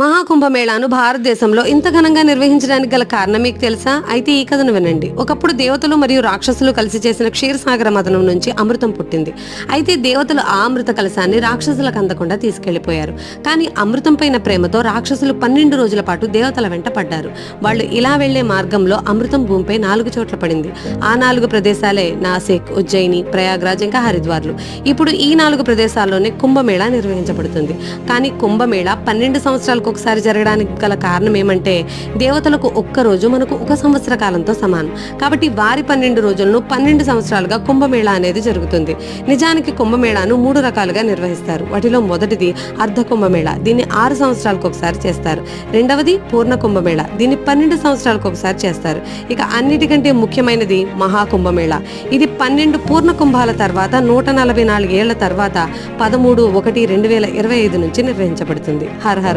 మహాకుంభమేళాను భారతదేశంలో ఇంత ఘనంగా నిర్వహించడానికి గల కారణం మీకు తెలుసా? అయితే ఈ కథను వినండి. ఒకప్పుడు దేవతలు మరియు రాక్షసులు కలిసి చేసిన క్షీరసాగర మదనం నుంచి అమృతం పుట్టింది. అయితే దేవతలు ఆ అమృత కలశాన్ని రాక్షసులకు అందకుండా తీసుకెళ్ళిపోయారు. కానీ అమృతం పైన ప్రేమతో రాక్షసులు పన్నెండు రోజుల పాటు దేవతల వెంట పడ్డారు. వాళ్ళు ఇలా వెళ్ళే మార్గంలో అమృతం భూమిపై నాలుగు చోట్ల పడింది. ఆ నాలుగు ప్రదేశాలే నాసిక్ ఉజ్జయిని ప్రయాగ్రాజ్ ఇంకా హరిద్వార్లు. ఇప్పుడు ఈ నాలుగు ప్రదేశాల్లోనే కుంభమేళా నిర్వహించబడుతుంది. కానీ కుంభమేళా పన్నెండు సంవత్సరాలకు ఒకసారి జరగడానికి గల కారణం ఏమంటే దేవతలకు ఒక్క రోజు మనకు ఒక సంవత్సర కాలంతో సమానం. కాబట్టి వారి పన్నెండు రోజులను పన్నెండు సంవత్సరాలుగా కుంభమేళ అనేది జరుగుతుంది. నిజానికి కుంభమేళాను మూడు రకాలుగా నిర్వహిస్తారు. వాటిలో మొదటిది అర్ధ కుంభమేళ. దీన్ని ఆరు సంవత్సరాలకు ఒకసారి చేస్తారు. రెండవది పూర్ణ కుంభమేళ. దీన్ని పన్నెండు సంవత్సరాలకు ఒకసారి చేస్తారు. ఇక అన్నిటికంటే ముఖ్యమైనది మహాకుంభమేళ ఇది పన్నెండు పూర్ణ కుంభాల తర్వాత నూట నలభై నాలుగేళ్ళ తర్వాత పదమూడు ఒకటి రెండు వేల ఇరవై ఐదు నుంచి నిర్వహించబడుతుంది. Her her